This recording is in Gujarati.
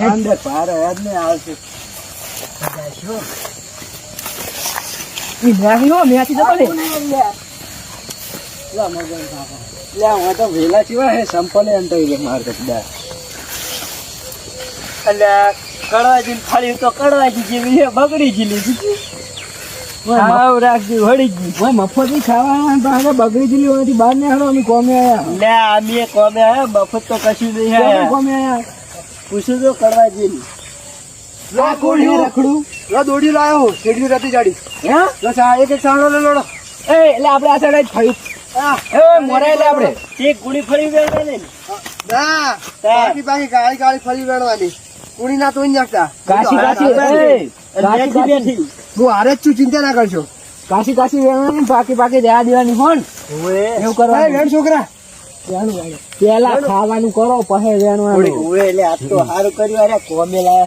અંદર પાર અવાજ નહીં આવશે. ઈ ન્યાહી હો, ન્યાથી જતો લે. લા મગન કાકા. લે હું તો વેલા હે સંપલે. કડવાજી ફળી તો કડવાજી જેવી છે બગડી જેલી હાવ રાખજી વળી ગઈ. ઓય મફત ખાવાના તો બગડી જીલી હોવાથી બહાર ને હાલો અમે કોમે આયા. લે અમે કોમે આયા મફત તો કશું નહીં આયા. કોમે આયા. પૂછ્યું તો કરવા કોણ રખડું. લો દોડી લાયો કેટલી રતી જાડી. હે? લો સા એક એક સાણો લે લોડો એ એટલે આપણે આ જ ફરી એ મોરા એટલે આપણે. એક ગુણી ફળી ગઈ ના. બાકી બાકી ગાળી ગાળી ફરી વેણવાની. કુણી ના તોઈ નાખતા કાશી કાશી કાશી બેઠી હું હારે જ છું ચિંતા ના કરશો. કાશી કાશી વેણવાની પાકી પાકી દેવા દેવાની હોન એવું કરવા છોકરા. પેલા ખાવાનું કરો પછી વેણવાનું એટલે આ તો સારું કર્યું અરે કોમે લાયા